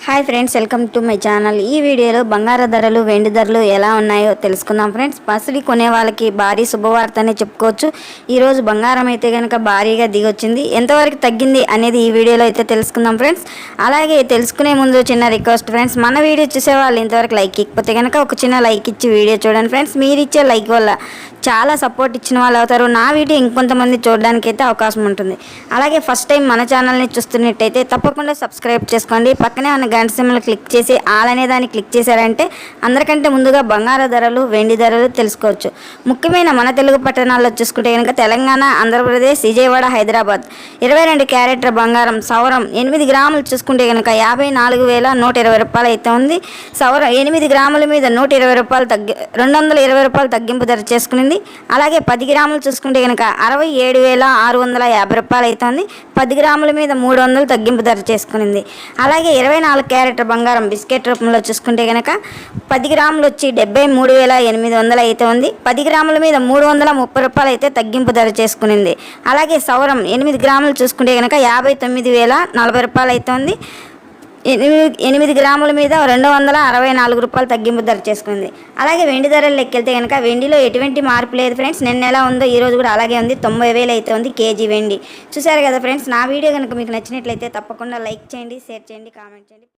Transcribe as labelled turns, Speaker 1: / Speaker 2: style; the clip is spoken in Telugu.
Speaker 1: Hi friends welcome to my channel. ఈ వీడియోలో బంగారు ధరలు వెండి ధరలు ఎలా ఉన్నాయో తెలుసుకుందాం ఫ్రెండ్స్. పసిడి కొనే వాళ్ళకి భారీ శుభవార్తనే చెప్పుకోవచ్చు. ఈరోజు బంగారం అయితే కనుక భారీగా దిగొచ్చింది. ఎంతవరకు తగ్గింది అనేది ఈ వీడియోలో అయితే తెలుసుకుందాం ఫ్రెండ్స్. అలాగే తెలుసుకునే ముందు చిన్న రిక్వెస్ట్ ఫ్రెండ్స్. మన వీడియో చూసే వాళ్ళు ఇంతవరకు లైక్ ఇకపోతే కనుక ఒక చిన్న లైక్ ఇచ్చి వీడియో చూడండి ఫ్రెండ్స్. మీరు ఇచ్చే లైక్ వల్ల చాలా సపోర్ట్ ఇచ్చిన వాళ్ళు అవుతారు. నా వీడియో ఇంకొంతమంది చూడడానికి అయితే అవకాశం ఉంటుంది. అలాగే ఫస్ట్ టైం మన ఛానల్ని చూస్తున్నట్టయితే తప్పకుండా సబ్స్క్రైబ్ చేసుకోండి. పక్కనే ఉన్న గంట సింబల్ క్లిక్ చేసి ఆల్ అనే దాన్ని క్లిక్ చేశారంటే అందరికంటే ముందుగా బంగారు ధరలు వెండి ధరలు తెలుసుకోవచ్చు. ముఖ్యమైన మన తెలుగు పట్టణాల్లో చూసుకుంటే కనుక తెలంగాణ ఆంధ్రప్రదేశ్ విజయవాడ హైదరాబాద్. ఇరవై రెండు క్యారెట్ల బంగారం సౌరం ఎనిమిది గ్రాములు చూసుకుంటే కనుక యాభై నాలుగు వేల నూట ఇరవై రూపాయలు అయితే ఉంది. సౌరం ఎనిమిది గ్రాముల మీద నూట ఇరవై రూపాయలు తగ్గి రెండు వందల ఇరవై రూపాయలు తగ్గింపు ధర చేసుకునింది. అలాగే పది గ్రాములు చూసుకుంటే కనుక అరవై ఏడు వేల ఆరు వందల యాభై రూపాయలు అవుతుంది పది గ్రాముల మీద మూడు వందలు తగ్గింపు ధర చేసుకునింది. అలాగే ఇరవై నాలుగు క్యారెట్ బంగారం బిస్కెట్ రూపంలో చూసుకుంటే కనుక పది గ్రాములు వచ్చి డెబ్బై మూడు వేల ఎనిమిది వందలు అయితే ఉంది. పది గ్రాముల మీద మూడు వందల ముప్పై రూపాయలు అయితే తగ్గింపు ధర చేసుకునింది. అలాగే సౌరం ఎనిమిది గ్రాములు చూసుకుంటే కనుక యాభై తొమ్మిది వేల నలభై రూపాయలు అయితే ఉంది. ఎనిమిది ఎనిమిది గ్రాముల మీద రెండు వందల అరవై నాలుగు రూపాయలు తగ్గింపు ధర చేసుకుంది. అలాగే వెండి ధరలు లెక్కెళ్తే కనుక వెండిలో ఎటువంటి మార్పు లేదు ఫ్రెండ్స్. నిన్న ఎలా ఉందో ఈరోజు కూడా అలాగే ఉంది. తొంభై వేలు అయితే ఉంది కేజీ వెండి. చూసారు కదా ఫ్రెండ్స్ నా వీడియో కనుక మీకు నచ్చినట్లయితే తప్పకుండా లైక్ చేయండి షేర్ చేయండి కామెంట్ చేయండి.